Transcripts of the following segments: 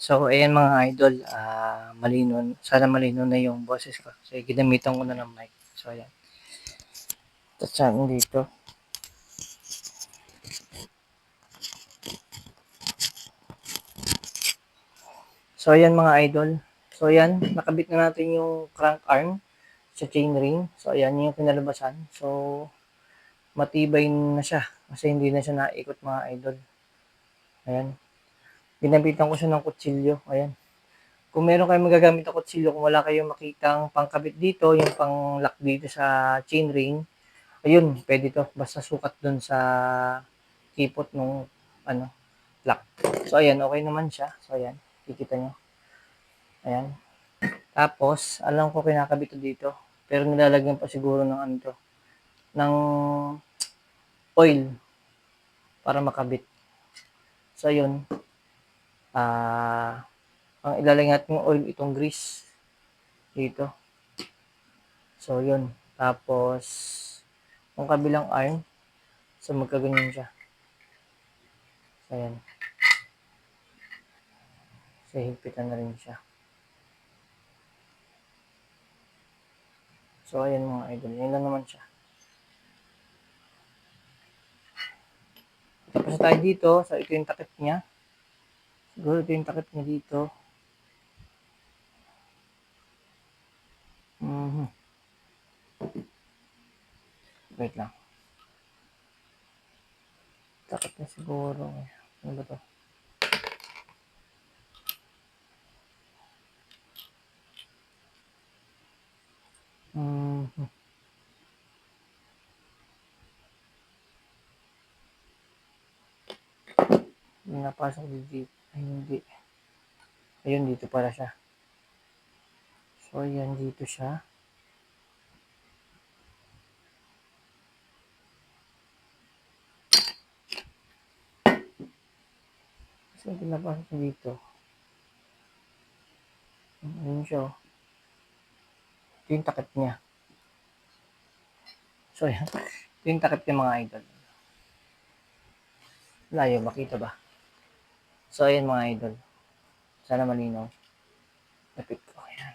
So, ayan mga idol, ah malino, sana malino na yung boses ko. So, ginamitan ko na ng mic. So, ayan. Tapos yan dito. So, ayan mga idol. So, ayan, nakabit na natin yung crank arm sa chain ring. So, ayan yung kinalabasan. So, matibay na siya kasi hindi na siya naikot mga idol. Ayan. Ginabitan ko siya ng kutsilyo. Ayan. Kung meron kayong magagamit na kutsilyo, kung wala kayong makitang pangkabit dito, yung pang-lock dito sa chain ring, ayun, pwede to. Basta sukat dun sa kipot nung ano, lock. So, ayan, okay naman siya. So, ayan, kikita nyo. Ayan. Tapos, alam ko kinakabit to dito. Pero nilalagyan pa siguro ng ano to, ng oil para makabit. So, ayun. Ah, ang ilalagay natin yung oil itong grease dito. So, yun. Tapos, yung kabilang arm, so magkaganyan siya. So, ayan. So, higpitan na rin siya. So, ayan mga idol. Yan lang naman siya. Tapos tayo dito. So, ito yung takip niya. Siguro ito yung takip niya dito. Mhm. Wait lang. Takip na siguro. Ano ba to? Hindi napasok dito. Ay, hindi. Ayun, dito para siya. So, ayan, dito siya. So, pinapasok dito. Ayun siya. oh. Ito yung takip niya. So, ayan. Ito yung takip niya mga idol. Layo, makita ba? So, ayan mga idol. Sana malinaw. Lapit ko. Ayan.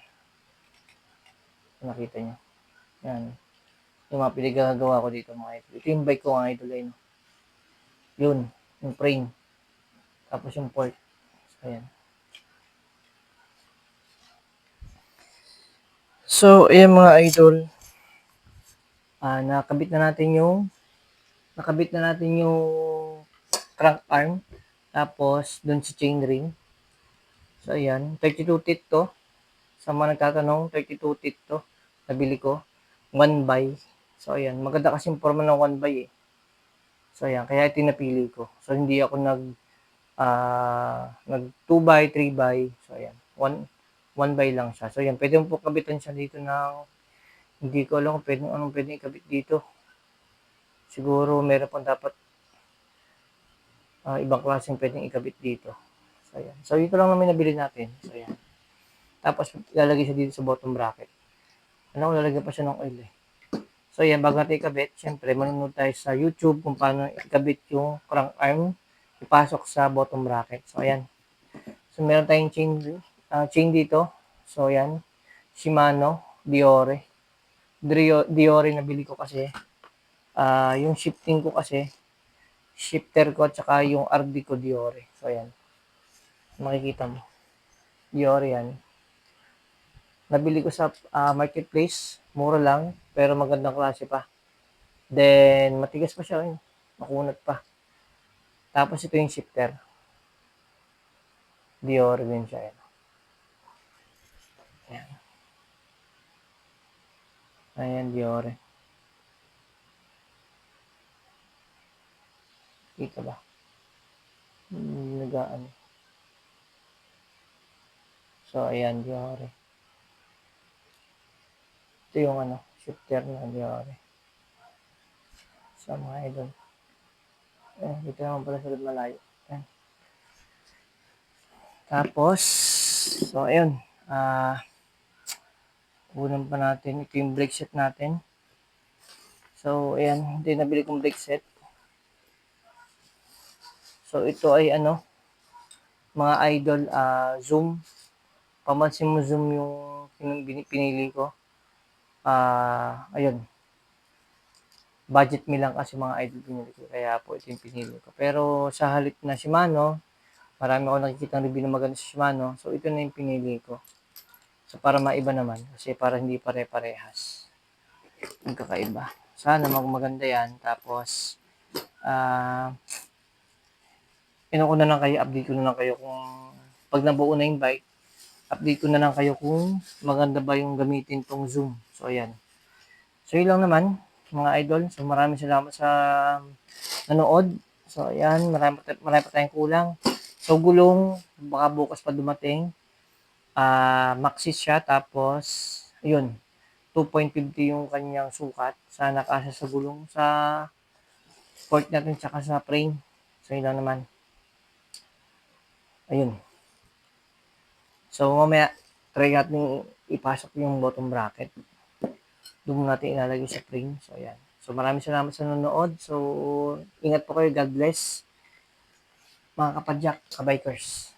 Nakita nyo. Ayan. Yung mga pinagagawa ko dito mga idol. Ito yung bike ko mga idol. Ayun. Yun. Yung frame. Tapos yung port. So, ayan. So, ayan mga idol. Ah, nakabit na natin yung nakabit na natin yung crank arm. Tapos, dun sa chain ring. So, ayan. 32 teeth to. Sa mga nagtatanong, 32 teeth to. Nabili ko. 1 by. So, ayan. Maganda kasi forma ng 1 by eh. So, ayan. Kaya ito ko. So, hindi ako nag ah nag 2 by, 3 by. So, ayan. 1, 1 by lang siya. So, ayan. Pwede mo po kabitan siya dito ng hindi ko alam kung pwede, anong pwede ikabit dito. Siguro meron pang dapat ah, ibang klaseng pwedeng ikabit dito. So, ayan. So, ito lang naman nabili natin. So, ayan. Tapos, ilalagay siya dito sa bottom bracket. Ano ko, lalagyan pa siya ng oil eh. So, ayan. Bago natin ikabit, syempre, manunod tayo sa YouTube kung paano ikabit yung crank arm ipasok sa bottom bracket. So, ayan. So, meron tayong chain, ah, chain dito. So, ayan. Shimano, Diore. Dio- Diore nabili ko kasi. Ah, yung shifting ko kasi, shifter ko at saka yung RD ko Diore. So, ayan. Makikita mo. Diore yan. Nabili ko sa ah, marketplace. Mura lang. Pero magandang klase pa. Then, matigas pa siya. Yun. Makunat pa. Tapos, ito yung shifter. Diore din siya. Ayan. Ayan. Ayan, Diore. Kita ba? Nagaan. So, ayan, Diore. Ito yung ano, shifter na Diore. Sa mga idol. Eh, dito naman pala sa malayo. Ayan. Tapos, so, ayun. Ah, kunan pa natin. Ito yung brake set natin. So, ayan. Yung nabili kong brake set. So, ito ay ano, mga idol, ah, zoom. Pamansin mo zoom yung pinili ko. Ah, ayun. Budget me lang kasi mga idol pinili ko. Kaya po ito yung pinili ko. Pero sa halip na Shimano, marami ako nakikita review na maganda sa Shimano. So ito na yung pinili ko. So para maiba naman. Kasi para hindi pare-parehas. Magkakaiba. Sana mag maganda yan. Tapos, ah, ino ko na lang kayo, update ko na lang kayo kung pag nabuo na yung bike, update ko na lang kayo kung maganda ba yung gamitin tong zoom. So, ayan. So, yun lang naman, mga idol. So, maraming salamat sa nanood. So, ayan, marami, marami pa tayong kulang. So, gulong, baka bukas pa dumating. Ah, Maxis siya, tapos, ayun, 2.50 yung kanyang sukat. Sana kasya sa gulong sa port natin tsaka sa frame. So, yun lang naman. Ayun. So, mamaya, try natin ipasok yung bottom bracket. Doon natin ilalagay sa frame. So, ayan. So, maraming salamat sa nanonood. So, ingat po kayo. God bless. Mga kapadyak, kabikers.